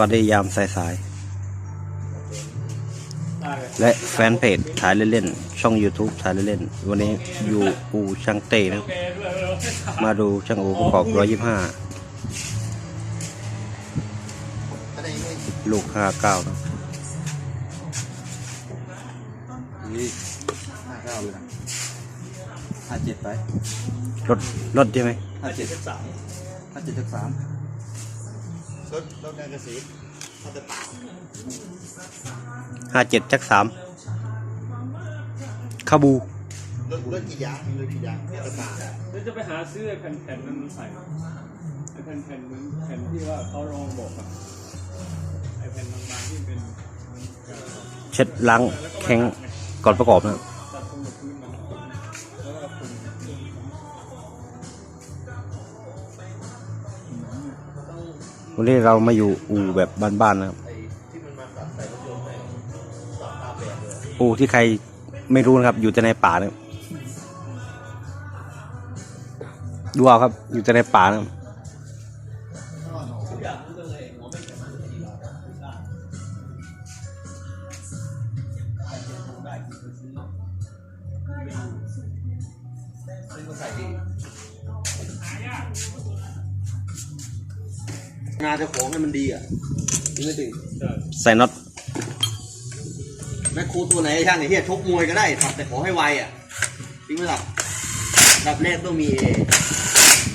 วัสดียามสายๆ และแฟนเพจถ่ายเล่นๆ ช่อง YouTube ถ่ายเล่นๆ วันนี้อยู่อูช่างเต้นะครับมาดูช่างอูประกอบ125ลูก59นะนี่ห้าเก้าเลยนะห้าเจ็ดไปรถรถใช่ไหมห้าเจ็ดสามห้าเจ็ดสาม รถรถการเกษตรเขาจะป่า57จัก3คาบู รถรถกี่ยางมีรถกี่ยางเขาจะป่าเดี๋ยวจะไปหาซื้อไอ้แผ่นๆนั้นมาใส่ไอ้แผ่นๆเหมือนแผ่นที่ว่าเขารองบอกอะไอ้แผ่นบางๆที่เป็นเอ่อเช็ดล้างแข้งก่อนประกอบนะครับ ตัดตรงกับพื้นมัน วันนี้เรามาอยู่อูแบบบ้านๆนะครับ อูที่ใครไม่รู้นะครับ อยู่แต่ในป่านะดูเอาครับ อยู่แต่ในป่านะครับ งานเจ้าของให้มันดีอะจริงไม่ถึงใส่น็อตแม่ครูตัวไหนช่างไอ้เหี้ยชกมวยก็ได้สับแต่ขอให้ไวอะจริงไหมล่ะอันดับแรกต้องมีเอ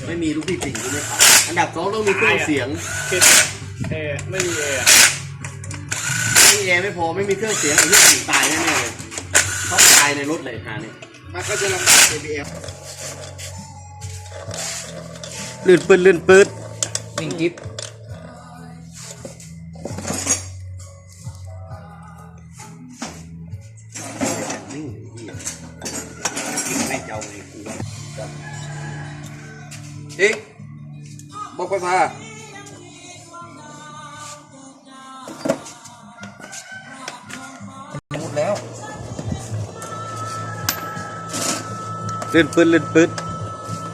ไม่มีลูกพี่สิงห์ก็ไม่ขับอันดับสองต้องมีเครื่องเสียงคิดเอไม่มีเออะไม่มีเอไม่พอไม่มีเครื่องเสียงไอ้เหี้ยสิงตายแน่ๆเลยเขาตายในรถเลยฮาเนี่ยมันก็จะลำบาก ABM ลื่นปืดลื่นปืดวิ่งกิ๊บ ไม่เจ้าเลยกูเอ๊ะบอกภาษาหมดแล้วลื่นปืดลื่นปืด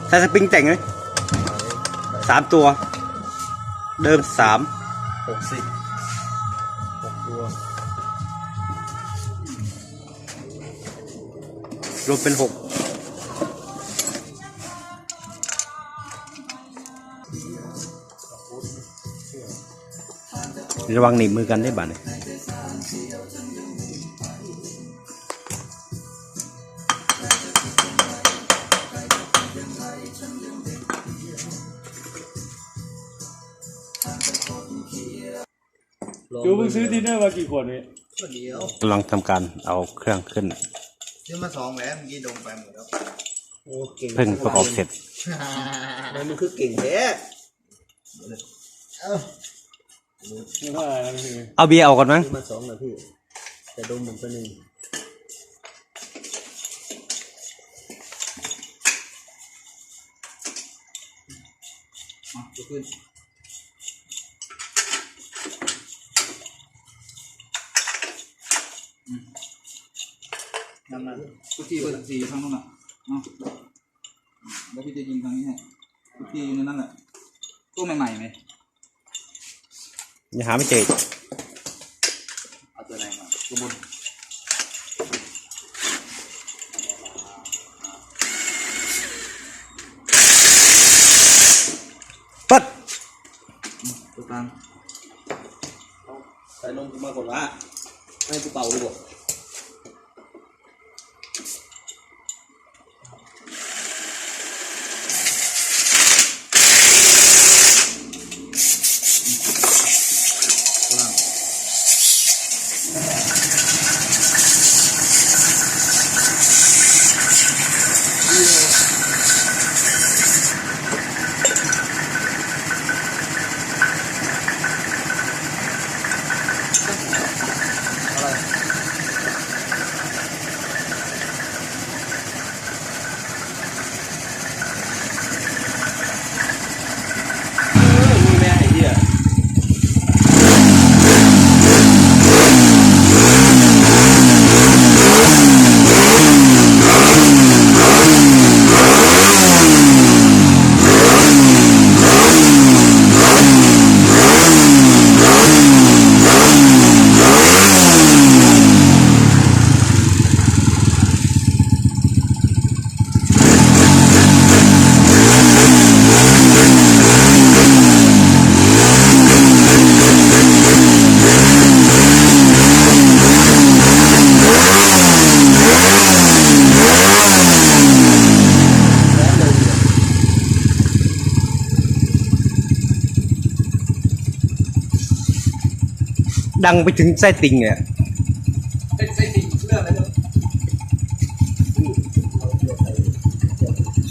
ใส่สปริงแต่งไหมสามตัว เดิมสามหกสิบหกตัวรวมเป็นหก ระวังหนีบมือกันได้บ้าเนี่ยจูเพิ่งซื้อดินเนอร์มากี่ขวดเนี่ยก็เดียวกำลังทำการเอาเครื่องขึ้น ซื้อมาสองแล้วเมื่อกี้ดมไปหมดแล้วโอ้เก่งเพิ่งประกอบเสร็จ มันมันคือเก่งแท้เอ้า ไม่ว่าอะไรนะพี่เอาเบียร์ออกก่อนมั้งซื้อมาสองนะพี่แต่ดมผมไปหนึ่งอะจะขึ้นอืมนั่นนั่นทุกทีเปิดสีข้างนู้นอะเนาะแล้วพี่จะยิงทางนี้ให้ทุกทีอยู่ในนั่นแหละตู้ใหม่ๆไหมอ ย่าหาไม่เจอเอาตัวไหนมาตัวบนปัดตัวกลางใส่นมกูมาก่อนว่าให้กูเป่าดีกว่า ตัวล่างอะไร ดังไปถึงไส้ติ่งเนี่ยไอ้ไอ้ติ่งเรื่องอะไรเนี่ย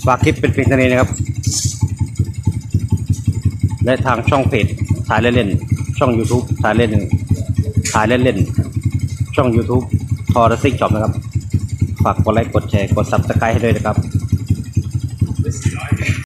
ฝากคลิปเป็นเพียงเท่านี้นะครับ และทางช่องเพจถ่ายเล่นๆ ช่อง YouTube ถ่ายเล่นถ่ายเล่นๆ ช่อง YouTube ทอร์ซิกช็อปนะครับ ฝากกดไลค์ กดแชร์ กด Subscribe ให้ด้วยนะครับสี่ร้อย